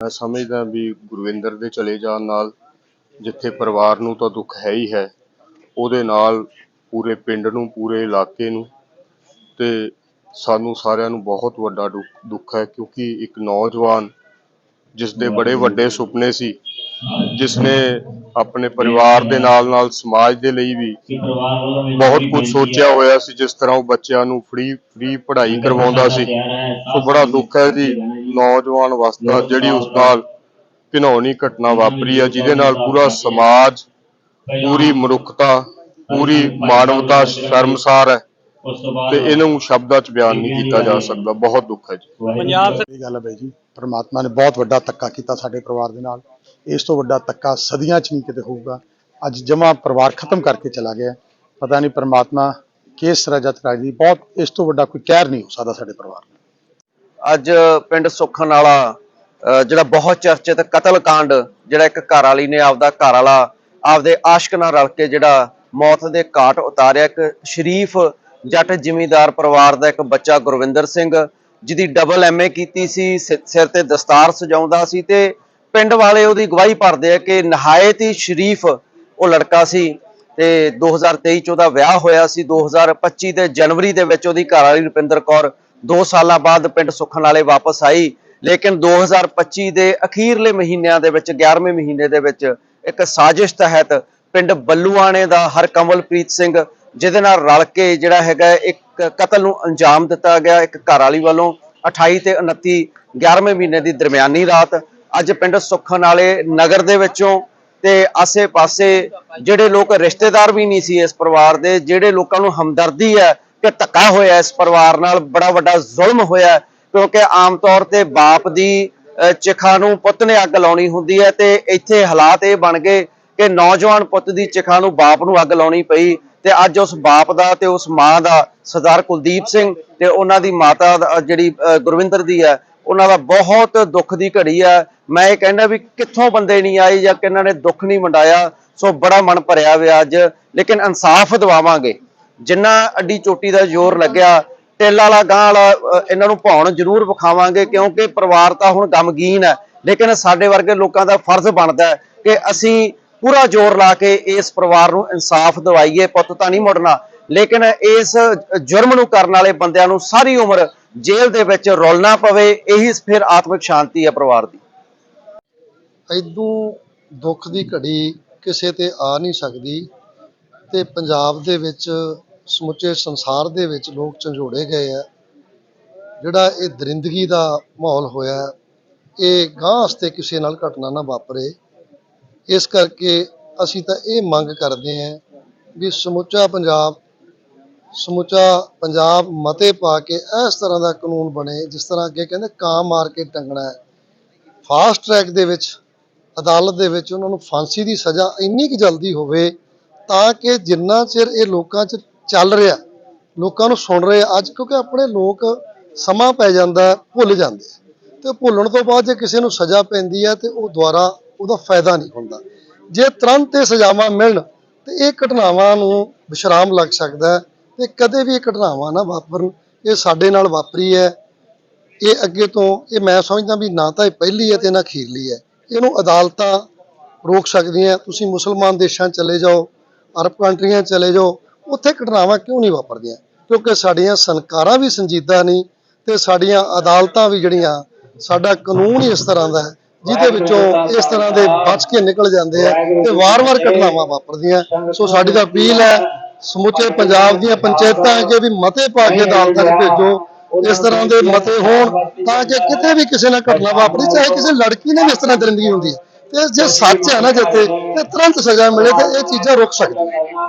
ਮੈਂ ਸਮਝਦਾ ਵੀ ਗੁਰਵਿੰਦਰ ਦੇ ਚਲੇ ਜਾਣ ਨਾਲ ਜਿੱਥੇ ਪਰਿਵਾਰ ਨੂੰ ਤਾਂ ਦੁੱਖ ਹੈ ਹੀ ਹੈ, ਉਹਦੇ ਨਾਲ ਪੂਰੇ ਪਿੰਡ ਨੂੰ, ਪੂਰੇ ਇਲਾਕੇ ਨੂੰ ਤੇ ਸਾਨੂੰ ਸਾਰਿਆਂ ਨੂੰ ਬਹੁਤ ਵੱਡਾ ਦੁੱਖ- ਦੁੱਖ ਹੈ ਕਿਉਂਕਿ ਇੱਕ ਨੌਜਵਾਨ ਜਿਸ ਦੇ ਬੜੇ ਵੱਡੇ ਸੁਪਨੇ ਸੀ ਜਿਸ ਨੇ ਆਪਣੇ ਪਰਿਵਾਰ ਦੇ ਨਾਲ ਨਾਲ ਸਮਾਜ ਦੇ ਲਈ ਵੀ ਬਹੁਤ ਕੁਝ ਸੋਚਿਆ ਹੋਇਆ ਸੀ ਜਿਸ ਤਰ੍ਹਾਂ ਉਹ ਬੱਚਿਆਂ ਨੂੰ ਫ੍ਰੀ ਫ੍ਰੀ ਪੜ੍ਹਾਈ ਕਰਵਾਉਂਦਾ ਸੀ। ਸੋ ਬੜਾ ਦੁੱਖ ਹੈ ਜੀ ਨੌਜਵਾਨ ਅਵਸਥਾ ਜਿਹੜੀ ਉਸ ਨਾਲ ਘਿਨੌਣੀ ਘਟਨਾ ਵਾਪਰੀ ਹੈ ਜਿਹਦੇ ਨਾਲ ਪੂਰਾ ਸਮਾਜ ਪੂਰੀ ਮਨੁੱਖਤਾ ਪੂਰੀ ਮਾਨਵਤਾ ਸ਼ਰਮਸਾਰ ਹੈ। ਤੇ ਇਹਨੂੰ ਸ਼ਬਦਾਂ 'ਚ ਬਿਆਨ ਨਹੀਂ ਕੀਤਾ ਜਾ ਸਕਦਾ। ਬਹੁਤ ਦੁੱਖ ਹੈ ਜੀ। ਪੰਜਾਬ ਇਹ ਗੱਲ ਹੈ ਬਾਈ ਜੀ ਪਰਮਾਤਮਾ ਨੇ ਬਹੁਤ ਵੱਡਾ ਧੱਕਾ ਕੀਤਾ ਸਾਡੇ ਪਰਿਵਾਰ ਦੇ ਨਾਲ। ਇਸ ਤੋਂ ਵੱਡਾ ਧੱਕਾ ਸਦੀਆਂ 'ਚ ਨਹੀਂ ਕਿਤੇ ਹੋਊਗਾ। ਅੱਜ ਜਮਾ ਪਰਿਵਾਰ ਖਤਮ ਕਰਕੇ ਚਲਾ ਗਿਆ। ਪਤਾ ਨਹੀਂ ਪਰਮਾਤਮਾ ਕਿਸ ਰਜਤ ਰਾਜੀ ਬਹੁਤ ਇਸ ਤੋਂ ਵੱਡਾ ਕੋਈ ਕਹਿਰ ਨਹੀਂ ਹੋ ਸਕਦਾ ਸਾਡੇ ਪਰਿਵਾਰ ਨੂੰ। ਅੱਜ ਪਿੰਡ ਸੁਖਨ ਵਾਲਾ ਜਿਹੜਾ ਬਹੁਤ ਚਰਚਿਤ ਕਤਲकांड ਜਿਹੜਾ ਇੱਕ ਘਰ ਵਾਲੀ ਨੇ ਆਪਦਾ ਘਰ ਵਾਲਾ ਆਪਦੇ ਆਸ਼ਕ ਨਾਲ ਰਲ ਕੇ ਜਿਹੜਾ ਮੌਤ ਦੇ ਘਾਟ ਉਤਾਰਿਆ। ਇੱਕ ਸ਼ਰੀਫ ਜੱਟ ਜ਼ਿਮੀਂਦਾਰ ਪਰਿਵਾਰ ਦਾ ਇੱਕ ਬੱਚਾ ਗੁਰਵਿੰਦਰ ਸਿੰਘ, ਜਿਹਦੀ ਡਬਲ ਐਮਏ ਕੀਤੀ ਸੀ, ਸਿਰ ਤੇ ਦਸਤਾਰ ਸਜਾਉਂਦਾ ਸੀ ਤੇ ਪਿੰਡ ਵਾਲੇ ਉਹਦੀ ਗਵਾਹੀ ਭਰਦੇ ਆ ਕਿ ਨਹਾਇਤ ਹੀ ਸ਼ਰੀਫ ਉਹ ਲੜਕਾ ਸੀ ਤੇ 2023 ਚ ਉਹਦਾ ਵਿਆਹ ਹੋਇਆ ਸੀ 2025 ਦੇ ਜਨਵਰੀ ਦੇ ਵਿੱਚ ਉਹਦੀ ਘਰ ਵਾਲੀ ਰੁਪਿੰਦਰ ਕੌਰ 2 ਸਾਲਾਂ ਬਾਅਦ ਪਿੰਡ ਸੁਖਨ ਵਾਲੇ ਵਾਪਸ ਆਈ, ਲੇਕਿਨ 2025 ਦੇ ਅਖੀਰਲੇ ਮਹੀਨਿਆਂ ਦੇ ਵਿੱਚ 11ਵੇਂ ਮਹੀਨੇ ਦੇ ਵਿੱਚ ਇੱਕ ਸਾਜ਼ਿਸ਼ ਤਹਿਤ ਪਿੰਡ ਬੱਲੂਆਣੇ ਦਾ ਹਰਕਮਲਪ੍ਰੀਤ ਸਿੰਘ, ਜਿਹਦੇ ਨਾਲ ਰਲ ਕੇ ਜਿਹੜਾ ਹੈਗਾ ਇੱਕ ਕਤਲ ਨੂੰ ਅੰਜਾਮ ਦਿੱਤਾ ਗਿਆ, ਇੱਕ ਘਰ ਵਾਲੀ ਵੱਲੋਂ 28 ਤੇ 29 11ਵੇਂ ਮਹੀਨੇ ਦੀ ਦਰਮਿਆਨੀ ਰਾਤ ਅੱਜ ਪਿੰਡ ਸੁੱਖਣ ਵਾਲੇ ਨਗਰ ਦੇ ਵਿੱਚੋਂ ਤੇ ਆਸੇ-ਪਾਸੇ ਜਿਹੜੇ ਲੋਕ ਰਿਸ਼ਤੇਦਾਰ ਵੀ ਨਹੀਂ ਸੀ ਇਸ ਪਰਿਵਾਰ ਦੇ ਜਿਹੜੇ ਲੋਕਾਂ ਨੂੰ ਹਮਦਰਦੀ ਹੈ ਕਿ ਧੱਕਾ ਹੋਇਆ ਇਸ ਪਰਿਵਾਰ ਨਾਲ ਬੜਾ ਵੱਡਾ ਜ਼ੁਲਮ ਹੋਇਆ ਕਿਉਂਕਿ ਆਮ ਤੌਰ ਤੇ ਬਾਪ ਦੀ ਅਹ, ਚਿਖਾ ਨੂੰ ਪੁੱਤ ਨੇ ਅੱਗ ਲਾਉਣੀ ਹੁੰਦੀ ਹੈ ਤੇ ਇੱਥੇ ਹਾਲਾਤ ਇਹ ਬਣ ਗਏ ਕਿ ਨੌਜਵਾਨ ਪੁੱਤ ਦੀ ਚਿਖਾ ਨੂੰ ਬਾਪ ਨੂੰ ਅੱਗ ਲਾਉਣੀ ਪਈ ਤੇ ਅੱਜ ਉਸ ਬਾਪ ਦਾ ਤੇ ਉਸ ਮਾਂ ਦਾ ਸਰਦਾਰ ਕੁਲਦੀਪ ਸਿੰਘ ਤੇ ਉਹਨਾਂ ਦੀ ਮਾਤਾ ਜਿਹੜੀ ਗੁਰਵਿੰਦਰ ਦੀ ਹੈ ਉਹਨਾਂ ਦਾ ਬਹੁਤ ਦੁੱਖ ਦੀ ਘੜੀ ਆ। ਮੈਂ ਇਹ ਕਹਿੰਦਾ ਵੀ ਕਿੱਥੋਂ ਬੰਦੇ ਨਹੀਂ ਆਏ ਜਾਂ ਕਿ ਨੇ ਦੁੱਖ ਨਹੀਂ ਵੰਡਾਇਆ, ਸੋ ਬੜਾ ਮਨ ਭਰਿਆ ਹੋਇਆ ਅੱਜ। ਲੇਕਿਨ ਇਨਸਾਫ ਦਿਵਾਵਾਂਗੇ। ਜਿੰਨਾ ਅੱਡੀ ਚੋਟੀ ਦਾ ਜ਼ੋਰ ਲੱਗਿਆ ਟੇਲ ਵਾਲਾ ਗਾਂ ਵਾਲਾ ਇਹਨਾਂ ਨੂੰ ਭਾਉਣ ਜ਼ਰੂਰ ਵਿਖਾਵਾਂਗੇ ਕਿਉਂਕਿ ਪਰਿਵਾਰ ਤਾਂ ਹੁਣ ਗਮਗੀਨ ਹੈ। ਲੇਕਿਨ ਸਾਡੇ ਵਰਗੇ ਲੋਕਾਂ ਦਾ ਫਰਜ਼ ਬਣਦਾ ਕਿ ਅਸੀਂ ਪੂਰਾ ਜ਼ੋਰ ਲਾ ਕੇ ਇਸ ਪਰਿਵਾਰ ਨੂੰ ਇਨਸਾਫ ਦਿਵਾਈਏ। ਪੁੱਤ ਤਾਂ ਨਹੀਂ ਮੁੜਨਾ। ਲੇਕਿਨ ਇਸ ਜੁਰਮ ਨੂੰ ਕਰਨ ਵਾਲੇ ਬੰਦਿਆਂ ਨੂੰ ਸਾਰੀ ਉਮਰ ਜੇਲ੍ਹ ਦੇ ਵਿੱਚ ਰੁਲਣਾ ਪਵੇ, ਇਹੀ ਫਿਰ ਆਤਮਿਕ ਸ਼ਾਂਤੀ ਹੈ ਪਰਿਵਾਰ ਦੀ। ਐਦੋਂ ਦੁੱਖ ਦੀ ਘੜੀ ਕਿਸੇ ਤੇ ਆ ਨਹੀਂ ਸਕਦੀ ਤੇ ਪੰਜਾਬ ਦੇ ਵਿੱਚ ਸਮੁੱਚੇ ਸੰਸਾਰ ਦੇ ਵਿੱਚ ਲੋਕ ਝੰਜੋੜੇ ਗਏ ਆ। ਜਿਹੜਾ ਇਹ ਦਰਿੰਦਗੀ ਦਾ ਮਾਹੌਲ ਹੋਇਆ, ਇਹ ਗਾਂਹ ਵਾਸਤੇ ਕਿਸੇ ਨਾਲ ਘਟਨਾ ਨਾ ਵਾਪਰੇ। ਇਸ ਕਰਕੇ ਅਸੀਂ ਤਾਂ ਇਹ ਮੰਗ ਕਰਦੇ ਹਾਂ ਵੀ ਸਮੁੱਚਾ ਪੰਜਾਬ ਸਮੁੱਚਾ ਪੰਜਾਬ ਮਤੇ ਪਾ ਕੇ ਇਸ ਤਰ੍ਹਾਂ ਦਾ ਕਾਨੂੰਨ ਬਣੇ, ਜਿਸ ਤਰ੍ਹਾਂ ਅੱਗੇ ਕਹਿੰਦੇ ਕਾਂ ਮਾਰ ਕੇ ਟੰਗਣਾ ਹੈ। ਫਾਸਟ ਟਰੈਕ ਦੇ ਵਿੱਚ, ਅਦਾਲਤ ਦੇ ਵਿੱਚ ਉਹਨਾਂ ਨੂੰ ਫਾਂਸੀ ਦੀ ਸਜ਼ਾ ਇੰਨੀ ਕੁ ਜਲਦੀ ਹੋਵੇ ਤਾਂ ਕਿ ਜਿੰਨਾ ਚਿਰ ਇਹ ਲੋਕਾਂ 'ਚ ਚੱਲ ਰਿਹਾ, ਲੋਕਾਂ ਨੂੰ ਸੁਣ ਰਹੇ, ਅੱਜ ਕਿਉਂਕਿ ਆਪਣੇ ਲੋਕ ਸਮਾਂ ਪੈ ਜਾਂਦਾ, ਭੁੱਲ ਜਾਂਦੇ ਆ। ਤੇ ਭੁੱਲਣ ਤੋਂ ਬਾਅਦ ਜੇ ਕਿਸੇ ਨੂੰ ਸਜ਼ਾ ਪੈਂਦੀ ਹੈ ਤੇ ਉਹ ਦੁਬਾਰਾ ਉਹਦਾ ਫਾਇਦਾ ਨਹੀਂ ਹੁੰਦਾ। ਜੇ ਤੁਰੰਤ ਇਹ ਸਜ਼ਾਵਾਂ ਮਿਲਣ ਤੇ ਇਹ ਘਟਨਾਵਾਂ ਨੂੰ ਵਿਸ਼ਰਾਮ ਲੱਗ ਸਕਦਾ ਹੈ ਤੇ ਕਦੇ ਵੀ ਇਹ ਘਟਨਾਵਾਂ ਨਾ ਵਾਪਰਨ। ਇਹ ਸਾਡੇ ਨਾਲ ਵਾਪਰੀ ਹੈ। ਇਹ ਅੱਗੇ ਤੋਂ ਇਹ ਮੈਂ ਸਮਝਦਾ ਵੀ ਨਾ ਤਾਂ ਇਹ ਪਹਿਲੀ ਹੈ ਤੇ ਨਾ ਅਖੀਰਲੀ ਹੈ। ਇਹਨੂੰ ਅਦਾਲਤਾਂ ਰੋਕ ਸਕਦੀਆਂ। ਤੁਸੀਂ ਮੁਸਲਮਾਨ ਦੇਸ਼ਾਂ ਚਲੇ ਜਾਓ ਅਰਬ ਕੰਟਰੀਆਂ ਚਲੇ ਜਾਓ ਉੱਥੇ ਘਟਨਾਵਾਂ ਕਿਉਂ ਨਹੀਂ ਵਾਪਰਦੀਆਂ? ਕਿਉਂਕਿ ਸਾਡੀਆਂ ਸਰਕਾਰਾਂ ਵੀ ਸੰਜੀਦਾ ਨਹੀਂ ਤੇ ਸਾਡੀਆਂ ਅਦਾਲਤਾਂ ਵੀ ਜਿਹੜੀਆਂ ਸਾਡਾ ਕਾਨੂੰਨ ਹੀ ਇਸ ਤਰ੍ਹਾਂ ਦਾ ਹੈ ਜਿਹਦੇ ਵਿੱਚੋਂ ਇਸ ਤਰ੍ਹਾਂ ਦੇ ਬਚ ਕੇ ਨਿਕਲ ਜਾਂਦੇ ਆ ਤੇ ਵਾਰ-ਵਾਰ ਘਟਨਾਵਾਂ ਵਾਪਰਦੀਆਂ। ਸੋ ਸਾਡੀ ਤਾਂ ਅਪੀਲ ਹੈ ਸਮੁੱਚੇ ਪੰਜਾਬ ਦੀਆਂ ਪੰਚਾਇਤਾਂ ਅੱਗੇ ਵੀ ਮਤੇ ਪਾ ਕੇ ਅਦਾਲਤਾਂ 'ਚ ਭੇਜੋ, ਇਸ ਤਰ੍ਹਾਂ ਦੇ ਮਤੇ ਹੋਣ ਤਾਂ ਕਿ ਕਿਤੇ ਵੀ ਕਿਸੇ ਨਾਲ ਘਟਨਾ ਵਾਪਰੀ, ਚਾਹੇ ਕਿਸੇ ਲੜਕੀ ਨੇ ਵੀ ਇਸ ਤਰ੍ਹਾਂ ਦਰਿੰਦਗੀ ਹੁੰਦੀ ਹੈ। ਤੇ ਜੇ ਸੱਚ ਹੈ ਨਾ ਜਿੱਥੇ ਤੇ ਤੁਰੰਤ ਸਜ਼ਾ ਮਿਲੇ ਤੇ ਇਹ ਚੀਜ਼ਾਂ ਰੁਕ ਸਕਦੀਆਂ